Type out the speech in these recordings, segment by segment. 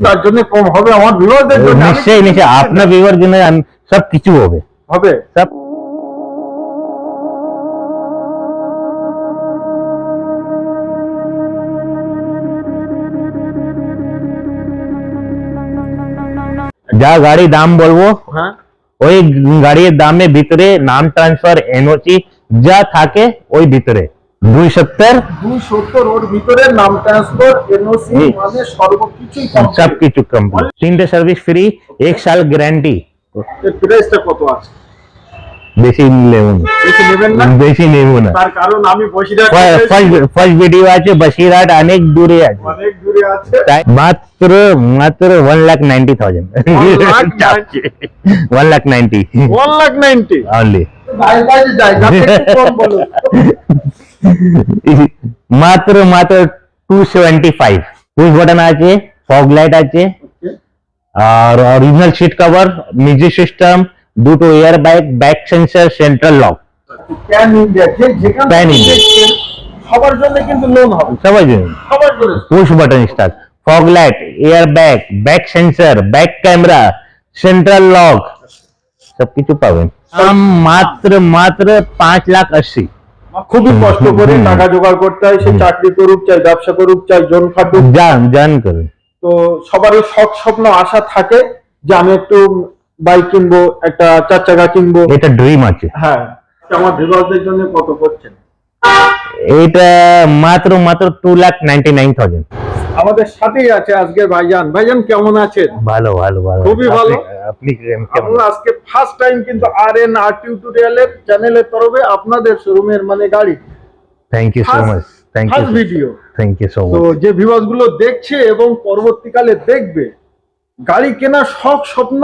তার জন্য কম হবে আমার ভিউয়ারদের জন্য। নিশ্চয়ই নিশ্চয়ই। আপনার ভিউয়ার জন্য সব কিছু হবে। হবে? সব। যা গাড়ি দাম বলব হ্যাঁ। ওই গাড়ির দামের ভিতরে নাম ট্রান্সফার এনওসি যা থাকে ওই ভিতরে। দুই সত্তর দুই সত্তর ওর ভিতরে নাম ট্রান্সফার এনওসি হুম। মানে সর্বকিছুই সব কিছু কমপ্লিট তিনটে সার্ভিস ফ্রি এক সাল গ্যারান্টি প্রাইসটা কত আছে? বেশি নেব না। বেশি নেবেন না? বেশি নেব না। তার কারণ আমি বসিরহাট ফার্স্ট ফার্স্ট ভিডিও আছে বসিরহাট অনেক দূরে আছে। অনেক দূরে আছে। তাই মাত্র মাত্র one lakh ninety thousand one lakh ninety one lakh ninety only ভাই ভাই যাই কম বলো। মাত্র মাত্র two seventy five push button আছে ফগ লাইট আছে আর original seat cover music system দুটো air bag back sensor central lock pan India যে যেখান Pan থেকে India। দেখছেন, সবার জন্য কিন্তু লোন হবে। সবাই জন্য। সবার জন্য। Push button start fog light air bag back sensor back camera central lock সবকিছু পাবেন। দাম মাত্র মাত্র পাঁচ লাখ আশি। খুবই কষ্ট করে টাকা জোগাড় করতে হয় সে চাকরি করুক চাই ব্যবসা করুক চাই জন খাটুক। জান জান করে। তো সবারই শখ স্বপ্ন আশা থাকে যে আমি একটু বাইক কিনবো একটা চার চাকা কিনবো। এটা ড্রিম আছে। হ্যাঁ। আমার ভিউয়ারদের জন্য কত করছেন? এটা মাত্র মাত্র two lakh ninety nine thousand আমাদের সাথেই আছে আজকে ভাইজান। ভাইজান কেমন আছেন? ভালো ভালো ভালো। খুবই ভালো। আপনি- কেমন? আজকে ফার্স্ট টাইম কিন্তু আর এন আর টিউটোরিয়ালের চ্যানেলের তরফে আপনাদের শোরুমের মানে গাড়ি। Thank you so much thank you video thank you so তো যে ভিউয়ার্সগুলো দেখছে এবং পরবর্তীকালে দেখবে গাড়ি কেনার শখ স্বপ্ন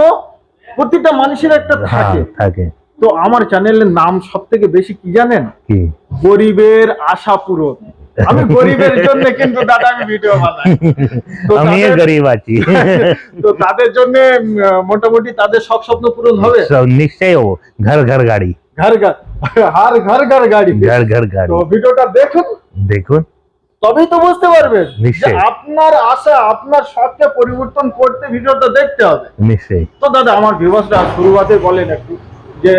প্রতিটা মানুষের একটা হ্যাঁ থাকে। থাকে। তো আমার চ্যানেলের নাম সব থেকে বেশি কি জানেন? কি? গরিবের আশা পূরণ। আমি গরিবের জন্য কিন্তু দাদা আমি ভিডিও বানাই। আমিও গরিব আছি। তো তাদের জন্য মোটামুটি তাদের সব স্বপ্ন পূরণ হবে? নিশ্চয়ই হব। ঘর ঘর গাড়ি। ঘর ঘর হার ঘর ঘর গাড়ি। ঘর ঘর গাড়ি। তো ভিডিওটা দেখুন। দেখুন। তবেই তো বুঝতে পারবেন। আপনার আশা আপনার শখকে পরিবর্তন করতে ভিডিওটা দেখতে হবে। নিশ্চয়ই। তো দাদা আমার ভিউয়ার্সরা শুরুয়াতে বলেন একটু যে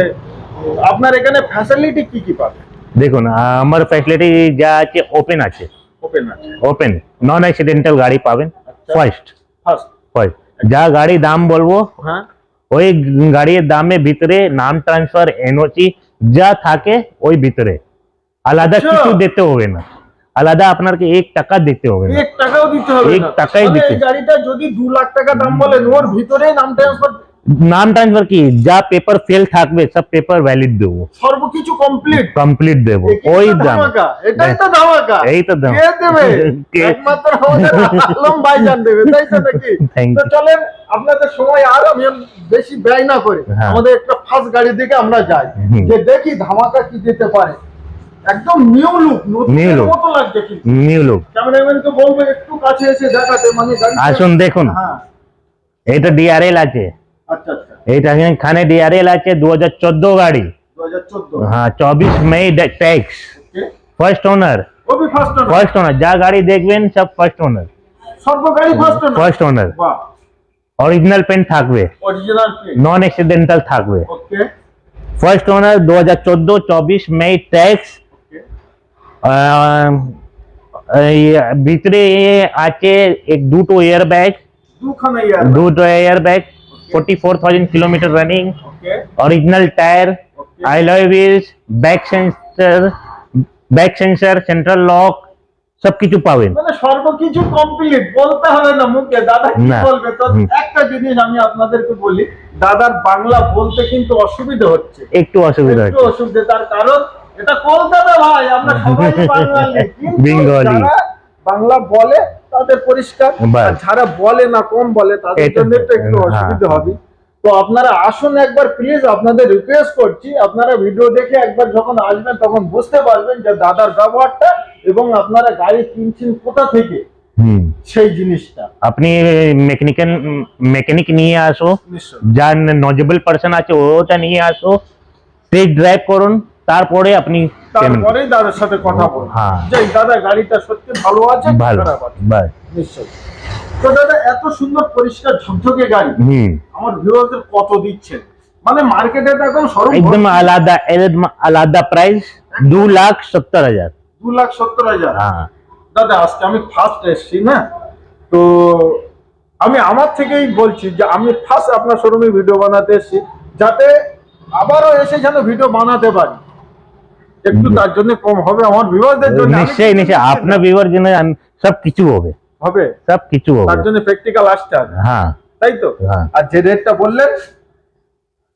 আপনার এখানে ফ্যাসিলিটি কি কি পাবে? দেখুন আমার ফ্যাসিলিটি যা আছে ওপেন আছে। ওপেন আছে। ওপেন নন অ্যাক্সিডেন্টাল গাড়ি পাবেন। আচ্ছা। ফার্স্ট ফার্স্ট ফার্স্ট যা গাড়ি দাম বলব হ্যাঁ। ওই গাড়ির দামের ভিতরে নাম ট্রান্সফার এনওসি যা থাকে ওই ভিতরে। আলাদা আচ্ছা। কিছু দিতে হবে না। আলাদা আপনাকে এক টাকা দিতে হবে না। এক টাকাও দিতে হবে এক টাকাই মানে দিতে- গাড়িটা যদি দু লাখ টাকা দাম বলেন ওর ভিতরে নাম ট্রান্সফার নাম ট্রান্সফার কি? যা পেপার ফেল থাকবে সব পেপার ভ্যালিড দেবো। সর্বকিছু কমপ্লিট কমপ্লিট দেবো। ওই দাম। এটাই তো ধামাকা। এই তো দাম। কে দেবে? একমাত্র আমাদের আলম ভাইজান দেবে তাই তো নাকি? তো চলেন আপনাদের সময় আর আমি বেশি ব্যয় না করে হ্যাঁ। আমাদের একটা ফার্স্ট গাড়ি দিকে আমরা যাই। যে দেখি ধামাকা কি দিতে পারে। একদম নিউ লুক নতুনের look. মতো লাগছে কিন্তু। নিউ লুক ক্যামেরাম্যানকে বলব একটু কাছে এসে দেখাতে মানে আসুন দেখুন। হ্যাঁ। এইটা ডিআরএল আছে। আচ্ছা আচ্ছা। এইটা এখানে ডিআরএল আছে দু হাজার চোদ্দ গাড়ি। দু হাজার চোদ্দ। হ্যাঁ চব্বিশ মে ট্যাক্স ফার্স্ট ওনার কবি ফার্স্ট ফার্স্ট ওনার যা গাড়ি দেখবেন সব ফার্স্ট ওনার সর্ব গাড়ি ফার্স্ট ফার্স্ট ওনার বাহ। অরিজিনাল পেন থাকবে। অরিজিনাল নন অ্যাক্সিডেন্টাল থাকবে। ওকে ফার্স্ট ওনার দু হাজার চোদ্দ চব্বিশ মে ট্যাক্স ভিতরে আছে এক দুটো এয়ার ব্যাগ দুখানা ইয়ার দুটো air bag forty four thousand kilometre running okay original tire, okay. alloy wheels, back sensor, back sensor, central lock, সব কিছু পাবেন মানে সর্বকিছু কমপ্লিট বলতে হবে না মুখে দাদা কি। বলবে তো। একটা জিনিস আমি আপনাদেরকে বলি দাদার বাংলা বলতে কিন্তু অসুবিধা হচ্ছে একটু অসুবিধা একটু হচ্ছে অসুবিধা তার কারণ এটা কলকাতা ভাই আমরা সবাই বাঙালি বেঙ্গলি। বাংলা বলে তাদের পরিষ্কার যারা বলে না কম বলে তাদের জন্য তো একটু হ্যাঁ। অসুবিধা হবে। তো আপনারা আসুন একবার প্লিজ আপনাদের রিকোয়েস্ট করছি আপনারা ভিডিও দেখে একবার যখন আসবেন তখন বুঝতে পারবেন যে দাদার ব্যবহারটা এবং আপনারা গাড়ি কিনছেন কোথা থেকে? সেই জিনিসটা। আপনি মেকানিক্যাল মেকানিক নিয়ে আসো যার নজেবল পার্সন আছে ওটা নিয়ে আসো টেস্ট ড্রাইভ করুন তারপরে আপনি তারপরে দাদার সাথে কথা হ্যাঁ। দাদা গাড়িটা সত্যি ভালো আছে? তো দাদা এত সুন্দর পরিষ্কার ঝকঝকে গাড়ি। আমার ভিউয়ারদের কত দিচ্ছেন মানে মার্কেটে তো এখন একদম আলাদা একদম আলাদা প্রাইস লাখ সত্তর হাজার। লাখ সত্তর হাজার? হ্যাঁ। দাদা আজকে আমি ফার্স্ট এসেছি না? তো আমি আমার থেকেই বলছি যে আমি ফার্স্ট আপনার শোরুমে ভিডিও বানাতে এসেছি যাতে আবারও এসে যেন ভিডিও বানাতে পারি। একটু তার জন্য কম হবে আমার ভিউয়ারদের জন্য। নিশ্চয়ই নিশ্চয়ই। আপনার ভিউয়ার জন্য সব কিছু হবে। হবে? সব কিছু তার জন্য প্র্যাকটিক্যাল আসতে হবে হ্যাঁ। তাই তো? হ্যাঁ। আর যে রেটটা বললেন?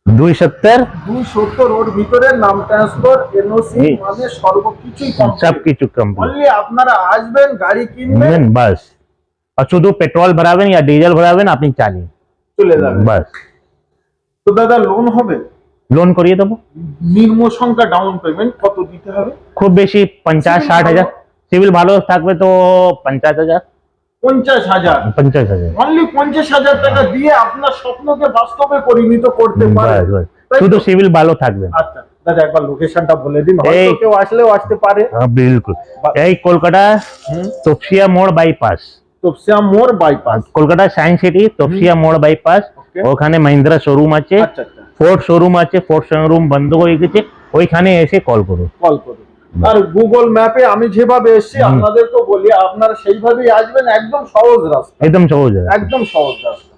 দুই সত্তর দুই সত্তর ওর ভিতরে নাম ট্রান্সফার এনওসি মানে সর্বকিছুই সব কিছু কমপ্লিট আপনারা আসবেন গাড়ি কিনবেন। বাস। আর শুধু পেট্রোল ভরাবেন ইয়া ডিজেল ভরাবেন আপনি চালিয়ে। চলে যাবেন। বাস। তো দাদা লোন হবে? লোন করিয়ে দেবো। নিম্ন সংখ্যা ডাউন পেমেন্ট কত দিতে হবে? খুব বেশি পঞ্চাশ ষাট হাজার। সিভিল ভালো থাকবে তো পঞ্চাশ হাজার। পঞ্চাশ হাজার। পঞ্চাশ হাজার। অনলি পঞ্চাশ হাজার টাকা দিয়ে আপনার স্বপ্নকে বাস্তবে পরিণত করতে পারেন বাস তাই তো? শুধু সিভিল ভালো থাকবে। আচ্ছা দাদা একবার লোকেশনটা বলে দিন। হয়তো এই- কেউ আসলেও আসতে পারে। হ্যাঁ, বিলকুল। এই কলকাতা তপসিয়া মোড় বাইপাস তো শ্যাম মোর bypass Kolkata science city Topsia মোড় বাইপাস ওখানে মাহিন্দ্রা শোরুম আছে। আচ্ছা। ফোর্ড শোরুম আছে ফোর্ড শোরুম বন্ধ হয়ে গেছে ওইখানে এসে কল করুন। কল করুন। আর গুগল ম্যাপে আমি যেভাবে এসেছি আপনাদেরকে বলি আপনারা সেইভাবেই আসবেন একদম সহজ রাস্তা। একদম সহজ একদম সহজ রাস্তা।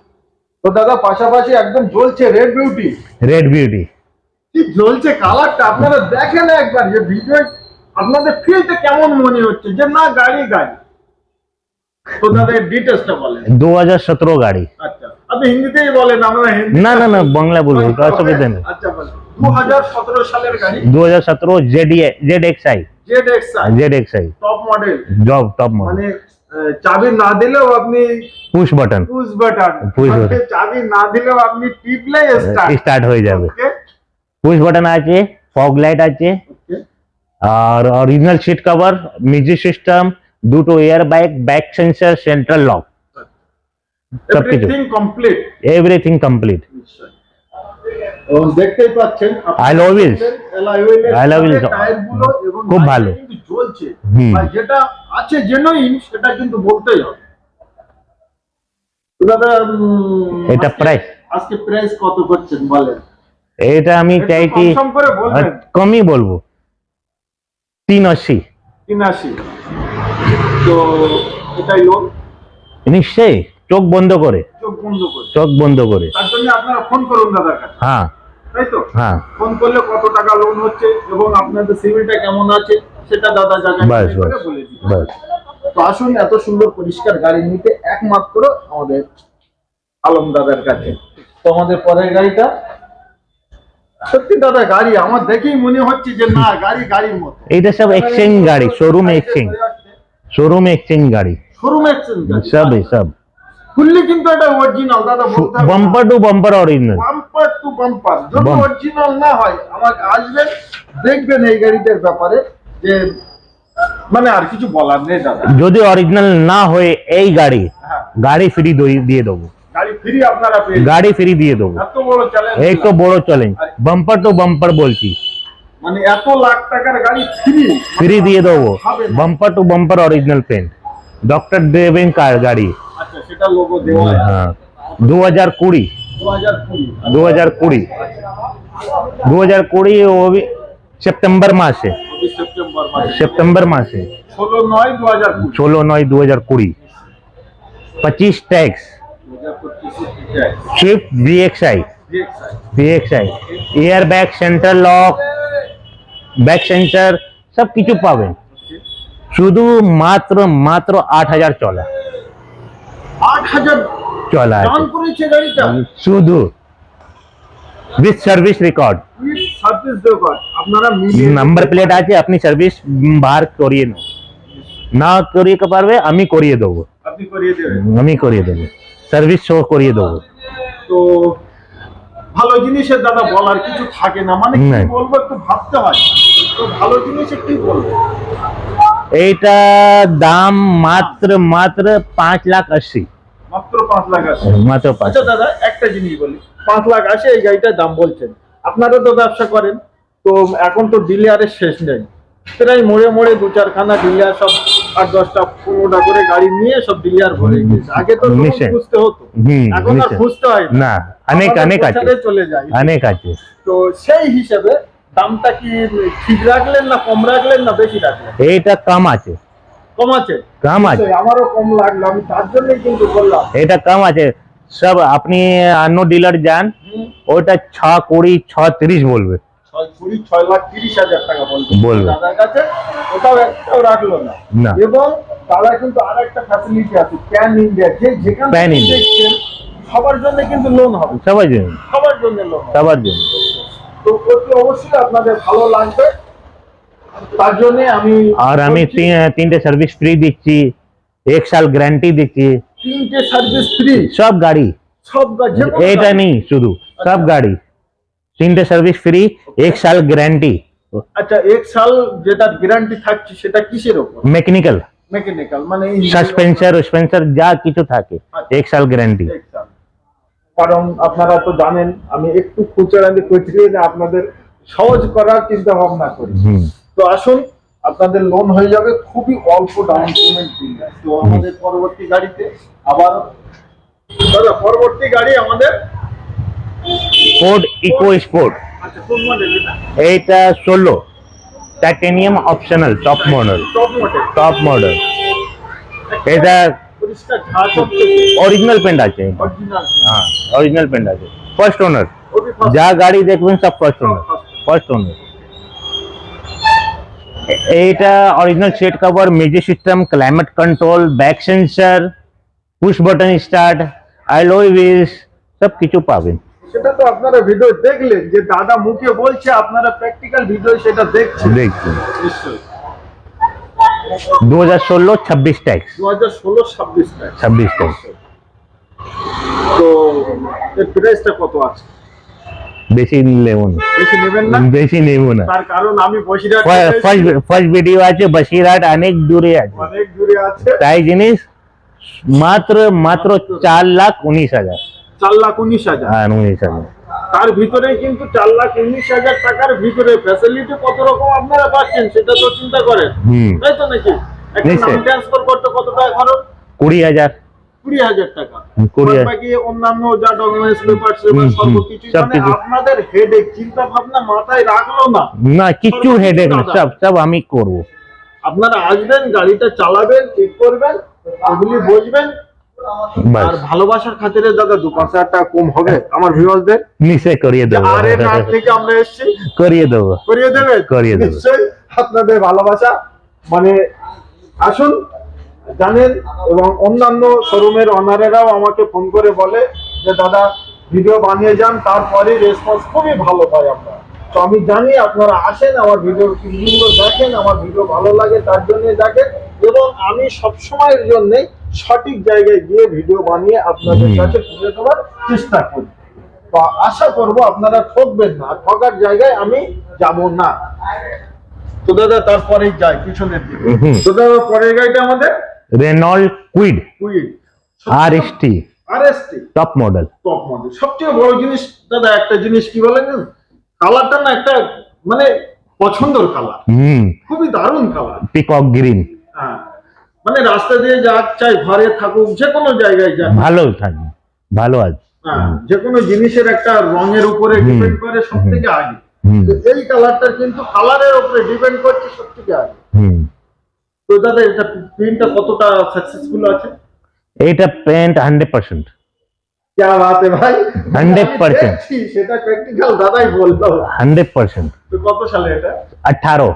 তো দাদা পাশাপাশি একদম জ্বলছে রেড বিউটি রেড বিউটি কি জ্বলছে কালারটা আপনারা দেখেন একবার যে ভিডিও আপনাদের ফিলটা কেমন মনে হচ্ছে? যে না গাড়ি গাড়ি। তো দাদা ডিটেলসটা বলেন। দু হাজার সতেরো গাড়ি। আচ্ছা। আপনি হিন্দিতেই বলেন আমরা হিন্দি না না না বাংলা বলব তো অসুবিধা নেই আচ্ছা বলেন। সালের গাড়ি। টপ মডেল জব টপ মডেল মানে চাবি না দিলেও আপনি push button push button Push button. চাবি না দিলেও আপনি টিপলে স্টার্ট স্টার্ট হয়ে যাবে। পুশ বাটন আছে ফগ লাইট আছে। আর original seat cover music system দুটো air bag back sensor central lock everything complete everything complete দেখতেই পাচ্ছেন. Alloy wheels. টায়ারগুলো এবং খুব ভালো। আর যেটা আছে জেনুইন সেটা কিন্তু বলতেই হবে। এটা price? আজকে প্রাইস কত করছেন বলেন? এটা আমি চাইছি কমই বলব। তিন আশি তিনাশি তো এটাই লোন নিশ্চয়ই। চোখ বন্ধ করে। চোখ বন্ধ করে। চোখ বন্ধ করে। তার জন্য আপনারা ফোন করুন দাদার কাছে। হ্যাঁ। তাই তো? হ্যাঁ। ফোন করলে কত টাকা লোন হচ্ছে এবং আপনাদের সিভিলটা কেমন আছে সেটা দাদা যাচাই বাস বাস বাস। তো আসুন এত সুন্দর পরিষ্কার গাড়ি নিতে একমাত্র আমাদের আলম দাদার কাছে। তো আমাদের পরের গাড়িটা সত্যি দাদা গাড়ি আমার দেখেই মনে হচ্ছে যে না গাড়ি গাড়ির মতো। এইটা সব এক্সচেঞ্জ গাড়ি শোরুম এক্সচেঞ্জ শোরুম এক্সচেঞ্জ গাড়ি। শোরুম এক্সচেঞ্জ সব সব। খুললে কিন্তু এটা অরিজিনাল দাদা bumper to bumper original bumper to bumper যদি অরিজিনাল না হয় আমাকে আসবেন দেখবেন এই গাড়িটার ব্যাপারে যে মানে আর কিছু বলার নেই দাদা। যদি অরিজিনাল না হয়ে এই গাড়ি হ্যাঁ। গাড়ি ফ্রি দিয়ে দেবো। গাড়ি ফ্রি দিয়ে দেবো। এই তো বড় চ্যালেঞ্জ বাম্পার টু বাম্পার বলছি। মানে এত লাখ টাকার গাড়ি ফ্রি ফ্রি দিয়ে দেবো। Bumper to bumper original paint doctor দেবেন কার গাড়ি? সেটা লোগো দেওয়া আছে। হ্যাঁ। দু হাজার কুড়ি। দু হাজার কুড়ি। দু হাজার কুড়ি। দু হাজার কুড়ি ও भी সেপ্টেম্বর মাসে। চব্বিশ সেপ্টেম্বর মাসে। সেপ্টেম্বর মাসে। ষোলো নয় দু হাজার কুড়ি। ষোলো নয় দু হাজার কুড়ি। পঁচিশ ট্যাক্স। দু হাজার পঁচিশে Swift B X I DXi B X I air bag centre lock back sensor সব কিছু পাবেন শুধু মাত্র মাত্র আট হাজার চলা আছে। শুধু with service record number plate আছে আপনি সার্ভিস বার করিয়ে নাও না করিয়ে পারবে আমি করিয়ে দেবো। আমি করিয়ে দেবো। সার্ভিস শো করিয়ে দেবো। তো ভালো জিনিসের দাদা বলার কিছু থাকে না। মানে কি বলব একটু ভাবতে হয়। তো ভালো জিনিসের কি বলব? এইটা দাম মাত্র মাত্র পাঁচ লাখ আশি। মাত্র পাঁচ লাখ আছে মাত্র পাঁচ আচ্ছা দাদা একটা জিনিস বলি। পাঁচ লাখ আসে এই গাড়িটার দাম বলছেন। আপনারা তো ব্যবসা করেন। তো এখন তো ডিলারের শেষ নেই। প্রায় মোড়ে মোড়ে দু চারখানা ডিলার সব আট দশটা পনেরোটা করে গাড়ি নিয়ে সব ডিলার ভরে গেছে। আগে তো খুঁজতে হতো। হুম, এখন আর খুঁজতে হয় না। না অনেক অনেক আছে। চলে যায়। অনেক আছে। তো সেই হিসেবে দামটা কি ঠিক রাখলেন না কম রাখলেন না বেশি রাখলেন? এইটা কম আছে। কম আছে? কম আছে। আমারও কম লাগল আমি তার জন্যই কিন্তু বললাম। এটা কম আছে। সব আপনি অন্য ডিলার যান ওটা ছ কুড়ি ছ তিরিশ বলবে। ছয় কুড়ি ছয় লাখ তিরিশ হাজার টাকা বলব। বলবে। দাদার কাছে ওটাও একটাও রাখল না। না। এবং দাদা কিন্তু আর একটা ফ্যাসিলিটি আছে প্যান ইন্ডিয়া যে যেখানে Pan India। দেখছেন সবার জন্য কিন্তু লোন হবে। সবার জন্য। সবার জন্য লোন সবার জন্য। তো অবশ্যই আপনাদের ভালো লাগবে। তার জন্য আমি আর আমি তিনটে সার্ভিস ফ্রি দিচ্ছি এক সাল গ্যারান্টি দিচ্ছি। তিনটে সার্ভিস ফ্রি সব গাড়ি। সব গা- যে কোনো এটা নেই শুধু সব গাড়ি। তিনটে সার্ভিস ফ্রি এক সাল গ্যারান্টি আচ্ছা এক সাল যেটা গ্যারান্টি থাকছে সেটা কিসের উপর মেকানিক্যাল মেকানিক্যাল মানে সাসপেন্সার স্পেন্সার যা কিছু থাকে এক সাল গ্যারান্টি কারণ আপনারা তো জানেন আমি একটু খুচরানি খুচরিয়ে আপনাদের সহজ করার চিন্তা ভাবনা করি। হুম। তো আসুন আপনাদের লোন হয়ে যাবে খুবই অল্প ডাউন পেমেন্ট দিলে তো আমাদের পরবর্তী গাড়িতে আবার দাদা পরবর্তী গাড়ি আমাদের ফোর্ড ইকো স্পোর্ট এইটা ষোলো। Titanium optional top model top model এটা অরিজিনাল পেন্ট আছে। হ্যাঁ অরিজিনাল পেন্ট আছে। ফার্স্ট ওনার যা গাড়ি দেখবেন সব ফার্স্ট ওনার ফার্স্ট ওনার এইটা original seat cover music system climate control back sensor push button start alloy wheels সব কিছু পাবেন। সেটা তো আপনারা ভিডিও দেখলেন যে দাদা মুখে বলছে আপনারা প্র্যাকটিক্যাল ভিডিও সেটা দেখছেন। দেখুন। নিশ্চয়ই। দু হাজার ষোলো ছাব্বিশ ট্যাক্স দু হাজার ষোলো ছাব্বিশ টাকা ছাব্বিশ ট্যাক্স তো এর প্রাইসটা কত আছে? বেশি নেব না। বেশি নেবেন না? বেশি নেব না। তার কারণ আমি বসিরহাট ফার্স্ট ফার্স্ট ভিডিও আছে বসিরহাট অনেক দূরে আছে। অনেক দূরে আছে। তাই জিনিস মাত্র মাত্র চার লাখ উনিশ হাজার। চার লাখ উনিশ হাজার। হ্যাঁ উনিশ হাজার। তার ভিতরে কিন্তু চার লাখ উনিশ হাজার টাকার ভিতরে ফ্যাসিলিটি কত রকম আপনারা পাচ্ছেন সেটা তো চিন্তা করেন। তাই তো নাকি? একটা নিশ্চয়ই। নাম ট্রান্সফার করতে কত টাকা খরচ? কুড়ি হাজার। কুড়ি হাজার টাকা। বাকি অন্যান্য যা ডকুমেন্টস পেপার মানে আপনাদের হেডেক চিন্তা ভাবনা মাথায় রাখল না। না কিচ্ছু হেডেক না সব সব আমি করব। আপনারা আসবেন গাড়িটা চালাবেন ঠিক করবেন ওগুলি বুঝবেন আর ভালোবাসার খাতিরে দাদা দু পাঁচ হাজার টাকা কম হবে আমার ভিউয়ার্সদের নিশ্চয় করিয়ে দেবো। আর এর থেকে আমরা এসেছি। করিয়ে দেবো। করিয়ে দেবে করিয়ে দেবে। নিশ্চয়ই আপনাদের ভালোবাসা। মানে আসুন জানেন এবং অন্যান্য শোরুমের অনারেরাও আমাকে ফোন করে বলে যে দাদা ভিডিও বানিয়ে যান তারপরে রেসপন্স খুবই ভালো পাই আমরা। তো আমি জানি আপনারা আসেন আমার ভিডিও ভিডিওগুলো দেখেন আমার ভিডিও ভালো লাগে তার জন্য দেখেন এবং আমি সবসময়ের জন্য সঠিক জায়গায় গিয়ে ভিডিও বানিয়ে আপনাদের কাছে তুলে দেওয়ার চেষ্টা করি। তো আশা করব আপনারা ঠকবেন না ঠকার জায়গায় আমি যাব না। তো দাদা তারপরেই যাই পিছনের দিকে। তো দাদা পরের গাড়িটা আমাদের? Renault Kwid Kwid R S T RST top model top model সবচেয়ে বড় জিনিস দাদা একটা জিনিস কি বলেন কালারটা না একটা মানে পছন্দর কালার। হুম। খুবই দারুণ কালার। পিকক গ্রিন হ্যাঁ। মানে রাস্তা দিয়ে যাক চাই ঘরে থাকুক যে কোনো জায়গায় যাক ভালো থাকবে ভালো আছে। হ্যাঁ যে কোনো জিনিসের একটা রঙের উপরে ডিপেন্ড করে সব থেকে আগে। এই কালারটা কিন্তু কালারের উপরে ডিপেন্ড করছে সব থেকে আগে। তো দাদা এটা প্রিন্টটা কতটা সাকসেসফুল আছে এইটা পেন্ট হান্ড্রেড পার্সেন্ট क्या बात है भाई 100% আমি দেখছি, সেটা প্র্যাকটিক্যাল দাদাই বলতো হান্ড্রেড পার্সেন্ট তো কত সালে এটা আঠারো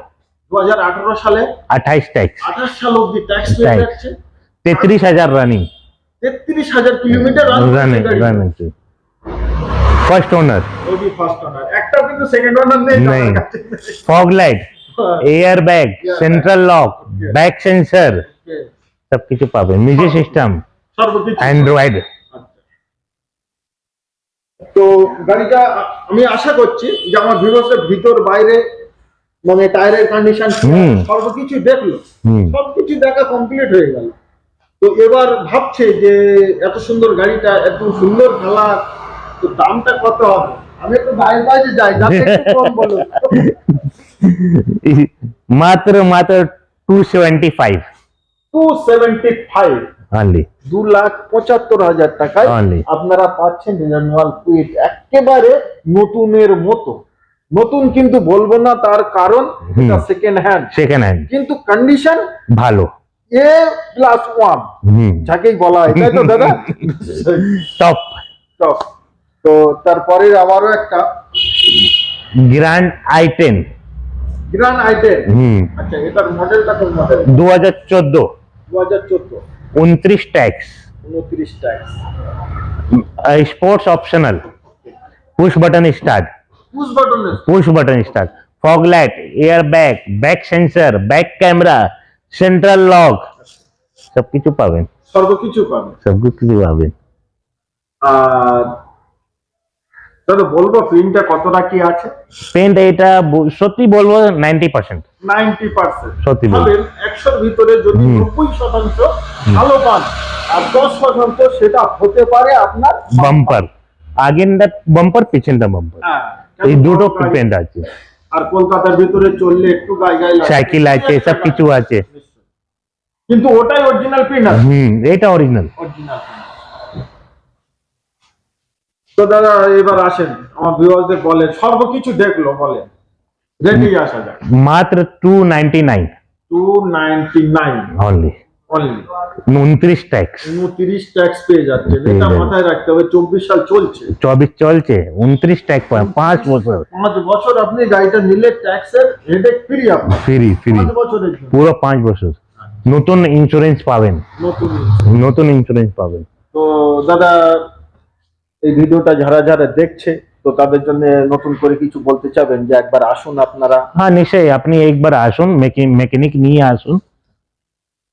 দু হাজার আঠারো সালে আঠাইশ ট্যাক্স আঠাশ সাল অব্দি ট্যাক্স Tax। পেয়ে যাচ্ছে তেত্রিশ হাজার রানিং তেত্রিশ হাজার kilometre running running first owner Obi first honour একটাও কিন্তু সেকেন্ড অনার নেই নেই। আমার কাছে। Fog light air bag central lock back sensor Okay, সব কিছু পাবে মিউজিক সিস্টেম অ্যান্ড্রয়েড। তো গাড়িটা আমি আশা করছি যে আমার ভিউয়ার্সের ভিতর বাইরে মানে টায়ারের কন্ডিশন হুম। সর্বকিছু দেখল। সবকিছু দেখা কমপ্লিট হয়ে গেল। তো এবার ভাবছে যে এত সুন্দর গাড়িটা এত সুন্দর কালার তো দামটা কত হবে? আমি একটু বাইরে বাইরে যাই যাতে কম বলো। মাত্র মাত্র two seventy five two seventy five only দু লাখ পঁচাত্তর হাজার টাকায় Only. আপনারা পাচ্ছেন রিজনাল কুইট একেবারে নতুনের মতো নতুন কিন্তু বলব না তার কারণ হুম। সেকেন্ড হ্যান্ড সেকেন্ড হ্যান্ড কিন্তু কন্ডিশন ভালো এ প্লাস ওয়ান হুম যাকেই বলা হয় তাই তো দাদা টপ Top. তো তারপরে আবারও একটা grand I ten grand item হুম। আচ্ছা এটার মডেলটা কোন মডেল দু হাজার চোদ্দ। দু হাজার চোদ্দ। উনত্রিশ ট্যাক্স উনত্রিশ tax sports optional push button start push বাটনের push button start fog light air bag back sensor back camera central lock সবকিছু পাবেন। সর্বকিছু পাবে সবকিছু পাবেন। আর দাদা বলব কতটা কি আছে? পেন্ট এটা সত্যি বলব নাইনটি পার্সেন্ট নাইনটি পার্সেন্ট সত্যি বলব। ভাবেন একশোর ভিতরে যদি হুম। নব্বই শতাংশ ভালো পান আর দশ শতাংশ সেটা হতে পারে আপনার বাম্পার আগেরটা বাম্পার পিছনটা বাম্পার হ্যাঁ, এই দুটো পেন্ট আছে। আর কলকাতার ভিতরে চললে একটু গায়ে গায়ে লাগে। সাইকেল আছে সব কিছু আছে। কিন্তু ওটাই অরিজিনাল আছে। হুম এটা অরিজিনাল অরিজিনাল তো দাদা এবার আসেন। আমার ভিউয়ারদের বলেন। সর্বকিছু দেখল বলেন। রেডি আসা যাক। মাত্র two ninety nine two ninety nine only only উনত্রিশ ট্যাক্স উনত্রিশ ট্যাক্স পেয়ে যাচ্ছে। এটা মাথায় রাখতে হবে চব্বিশ সাল চলছে। ট্যাক্স বছর। পাঁচ বছর আপনি গাড়িটা নিলে ট্যাক্সের হেডেক ফ্রি আপনার। ফ্রি ফ্রি বছরের পুরো পাঁচ বছর। নতুন ইন্স্যুরেন্স পাবেন। নতুন নতুন ইন্স্যুরেন্স পাবেন। তো দাদা এই ভিডিওটা যারা যারা দেখছে তো তাদের জন্য নতুন করে কিছু বলতে চাবেন যে একবার আসুন আপনারা? হ্যাঁ নিশ্চয়ই। আপনি একবার আসুন মেকানিক নিয়ে আসুন।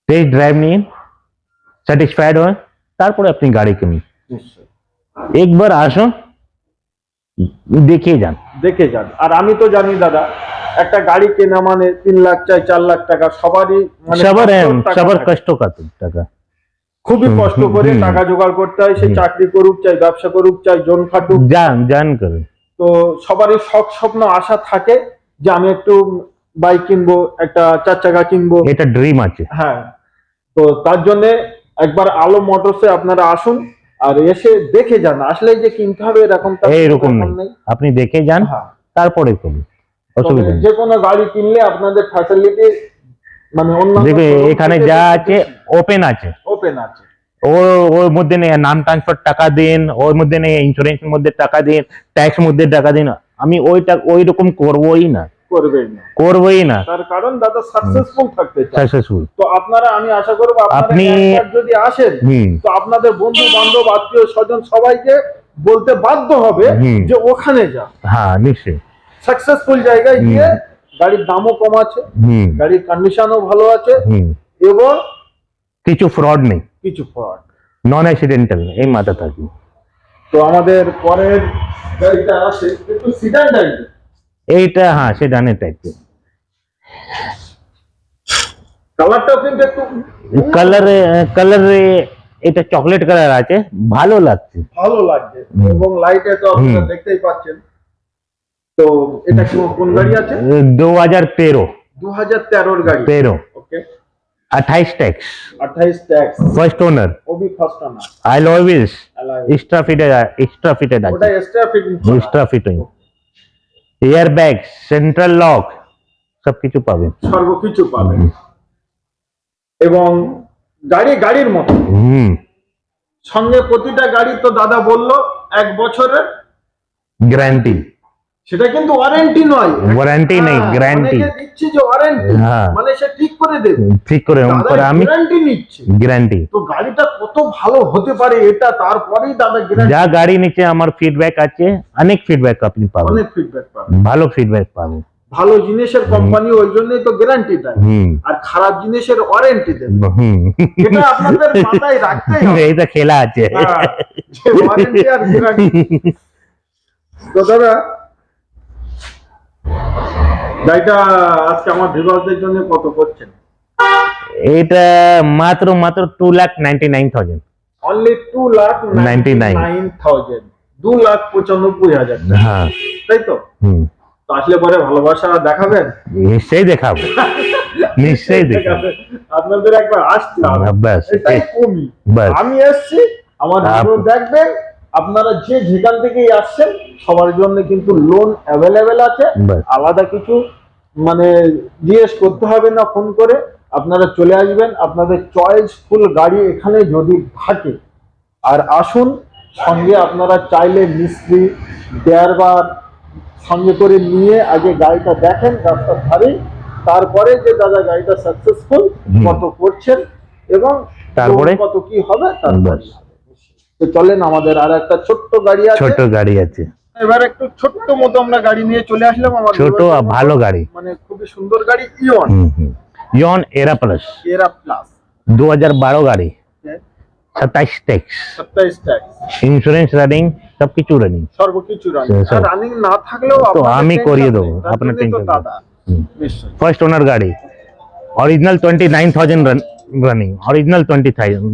টেস্ট ড্রাইভ নিয়ে স্যাটিসফাইড হয় তারপরে আপনি গাড়ি কিনুন। নিশ্চয়ই। একবার আসুন দেখে যান। দেখে যান। আর আমি তো জানি দাদা একটা গাড়ি কেনা মানে তিন লাখ চাই চার লাখ টাকা সবারই মানে সবার সবার কষ্ট কত টাকা। খুবই কষ্ট করে টাকা জোগাড় করতে হয় সে চাকরি করুক চাই ব্যবসা করুক চাই জন খাটুক। যান যান করে। তো সবারই শখ স্বপ্ন আশা থাকে যে আমি একটু বাইক কিনবো একটা চার চাকা কিনবো। এটা ড্রিম আছে। হ্যাঁ। তো তার জন্য একবার আলো মোটরসে আপনারা আসুন আর এসে দেখে যান। আসলেই যে কিনতে হবে এরকম তার কোনো নেই। আপনি দেখে যান হ্যাঁ। তারপরে করুন। অসুবিধা নেই। যে কোনো গাড়ি কিনলে আপনাদের ফ্যাসিলিটি মানে এখানে যা আছে ওপেন আছে। ওপেন আছে। ও ওর মধ্যে নেই নাম ট্রান্সফার টাকা দিন ওর মধ্যে নেই ইন্স্যুরেন্স মধ্যে টাকা দিন ট্যাক্স মধ্যে টাকা দিন। আমি ওইটা ওই রকম করবোই না। করবোই না। তার কারণ দাদা সাকসেসফুল থাকতে সাকসেসফুল তো আপনারা আমি আশা করব আপনি- যদি আসেন তো আপনাদের বন্ধু বান্ধব আত্মীয় স্বজন সবাইকে বলতে বাধ্য হবে। যে ওখানে যা। হ্যাঁ নিশ্চয়ই। সাকসেসফুল জায়গায় গিয়ে গাড়ির দামও কম আছে গাড়ির কন্ডিশনও ভালো আছে এবং কিছু ফ্রড নেই। কিছু ফ্রড নন অ্যাক্সিডেন্টাল এই মাথা থাকবে তো আমাদের পরের গাড়িটা আসে একটু সিডান টাইপের এইটা হ্যাঁ সে ডানের টাইপের কালারটাও কিন্তু একটু কালার কালারে এটা চকলেট কালার আছে ভালো লাগছে। ভালো লাগছে এবং লাইটে তো আপনারা দেখতেই পাচ্ছেন। তো এটা কি কোন গাড়ি আছে? দু হাজার তেরো। দু হাজার তেরোর গাড়ি। তেরো। ওকে আঠাইশ ট্যাক্স। আঠাইশ tax. First owner. Obi first না I always extra extra fitted ওটা extra fitting extra fitting air bag central lock সব কিছু পাবেন। সর্বকিছু পাবেন। এবং গাড়ি গাড়ির মতো। হুম। সঙ্গে প্রতিটা গাড়ি তো দাদা বলল এক বছরের গ্যারান্টি। সেটা কিন্তু ওয়ারেন্টি নয়। ওয়ারেন্টি নেই, গ্যারান্টি দিচ্ছে যে ওয়ারেন্টি হ্যাঁ। মানে সে ঠিক করে দেবে। ঠিক করে করে আমি গ্যারান্টি নিচ্ছে। গ্যারান্টি তো গাড়িটা কত ভালো হতে পারে এটা তারপরেই দাদা গ্যারান্টি যা গাড়ি নিচে আমার ফিডব্যাক আছে অনেক ফিডব্যাক আপনি পাবেন। অনেক ফিডব্যাক পাবে ভালো ফিডব্যাক পাবেন। ভালো জিনিসের কোম্পানি ওই জন্যই তো গ্যারান্টি দেয়। আর খারাপ জিনিসের ওয়ারেন্টি দেবে। এটা আপনাদের মাথায় রাখতেই হবে। এইটা খেলা আছে। হ্যাঁ, ওয়ারেন্টি আর গ্যারান্টি তো দাদা গাড়িটা আজকে আমার ভিভাসদের জন্য কত করছেন? এটা মাত্র মাত্র two lakh ninety nine thousand only two lakh 99 nine thousand দু লাখ পঁচানব্বই হাজার। হ্যাঁ। তাই তো? হুম। তো আসলে পরে ভালোবাসা দেখাবেন? নিশ্চয়ই দেখাবো। নিশ্চয়ই দেখাবো। আপনাদের একবার আসতে হবে। আমি এসছি আমার দেখবেন আপনারা যে যেখান থেকেই আসছেন সবার জন্য কিন্তু লোন অ্যাভেলেবেল আছে আলাদা কিছু মানে জিজ্ঞেস করতে হবে না ফোন করে আপনারা চলে আসবেন আপনাদের চয়েসফুল গাড়ি এখানে যদি থাকে আর আসুন সঙ্গে আপনারা চাইলে মিস্ত্রি ড্রাইভার সঙ্গে করে নিয়ে আগে গাড়িটা দেখেন রাস্তার ধারেই তারপরে যে দাদা গাড়িটা সাকসেসফুল। কত করছেন এবং তারপরে? কত কি হবে তারপরে। তো চলেন আমাদের আর একটা ছোট্ট গাড়ি আছে। ছোট গাড়ি আছে। এবার একটু ছোট্ট মতো আমরা গাড়ি নিয়ে চলে আসলাম আমার ছোট আর। ভালো গাড়ি। মানে খুবই সুন্দর গাড়ি ইয়ন ইয়ন এরা প্লাস এরা প্লাস দু হাজার বারো গাড়ি। সাতাইশ ট্যাক্স সাতাইশ ট্যাক্স ইন্স্যুরেন্স রানিং সবকিছু রানিং সর্বকিছু রানিং সব। রানিং না থাকলেও তো আমি করিয়ে। দেবো, আপনার। দাদা। ফার্স্ট ওনার গাড়ি। Original twenty nine thousand running original twenty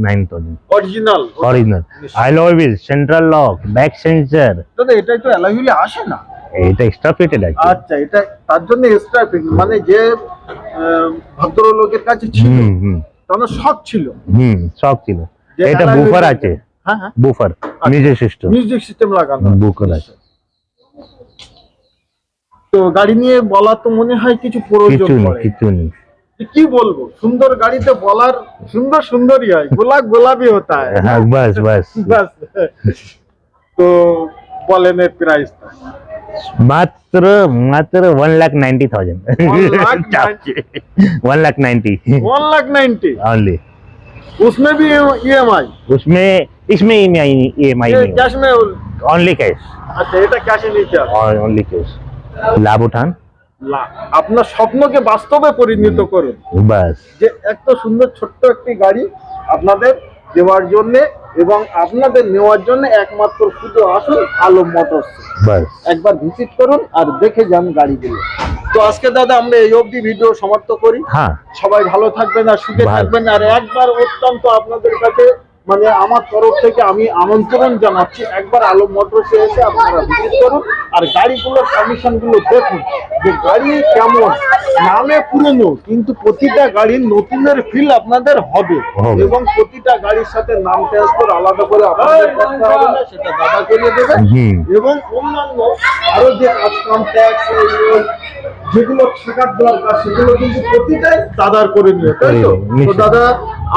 nine thousand original original alloy wheel central lock back sensor দাদা এটা একটু অ্যালাইহুইলে আসে না? এটা এক্সট্রা ফিটেড আছে আচ্ছা এটা তার জন্য এক্সট্রা মানে যে ভদ্রলোকের কাছে ছিল তখন শখ ছিল। হুম শখ ছিল। এটা বুফার আছে। হ্যাঁ হ্যাঁ। Woofer music system music system লাগানো। বুফার আছে। তো গাড়ি নিয়ে বলা তো মনে হয় কিছু প্রয়োজন কিছু নেই কিছু নেই। কি বলবো? সুন্দর গাড়িতে বলার সুন্দর সুন্দরই হয়। গোলাপ গোলাপি হতা হ্যাঁ। বাস বাস। বাস। তো বলেন এর মাত্র মাত্র one lakh ninety thousand one lakh ninety one lakh ninety only उसमें भी उसमें इसमें कैश में ओनली कैश अच्छा ओनली तो कैश लाभ उठान। আপনার স্বপ্নকে বাস্তবে পরিণত করুন। যে এত সুন্দর ছোট্ট একটি গাড়ি আপনাদের দেওয়ার জন্য এবং আপনাদের নেওয়ার জন্য একমাত্র শুধু আসুন আলো মোটর একবার ভিজিট করুন আর দেখে যান গাড়িগুলো। তো আজকে দাদা আমরা এই অবধি ভিডিও সমাপ্ত করি। সবাই ভালো থাকবেন আর সুখে থাকবেন। আর একবার অত্যন্ত আপনাদের কাছে মানে আমার তরফ থেকে আমি আমন্ত্রণ জানাচ্ছি। একবার আলম মোটরসে এসে আপনারা ভিজিট করুন আর গাড়িগুলোর কন্ডিশনগুলো দেখুন যে গাড়ি কেমন। নামে পুরনো কিন্তু প্রতিটা গাড়ির নতুনের ফিল আপনাদের হবে। এবং প্রতিটা গাড়ির সাথে নাম ট্রান্সফার আলাদা করে আপনাদের করতে হবে না সেটা দাদা করিয়ে দেবে। এবং অন্যান্য আরও যে কাজকাম ট্যাক্স যেগুলো থাকার দরকার সেগুলো কিন্তু প্রতিটাই দাদার করে নিয়ে তাই তো। দাদা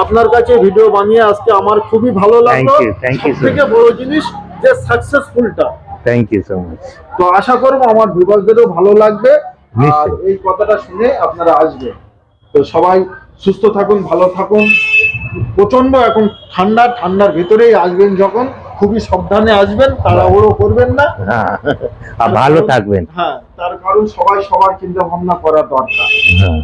আপনার কাছে ভিডিও বানিয়ে আজকে আমার খুবই ভালো লাগল। থেকে বড় জিনিস যে সাকসেসফুলটা থ্যাংক ইউ সো মাচ তো আশা করব আমার ভিউয়ারদেরও ভালো লাগবে। এই কথাটা শুনে আপনারা আসবে। তো সবাই সুস্থ থাকুন ভালো থাকুন। প্রচণ্ড এখন ঠান্ডা ঠান্ডার ভেতরেই আসবেন যখন। খুবই সাবধানে আসবেন তাড়াহুড়ো করবেন না। ভালো থাকবেন। হ্যাঁ তার কারণ সবাই সবার চিন্তা ভাবনা করা দরকার। হ্যাঁ।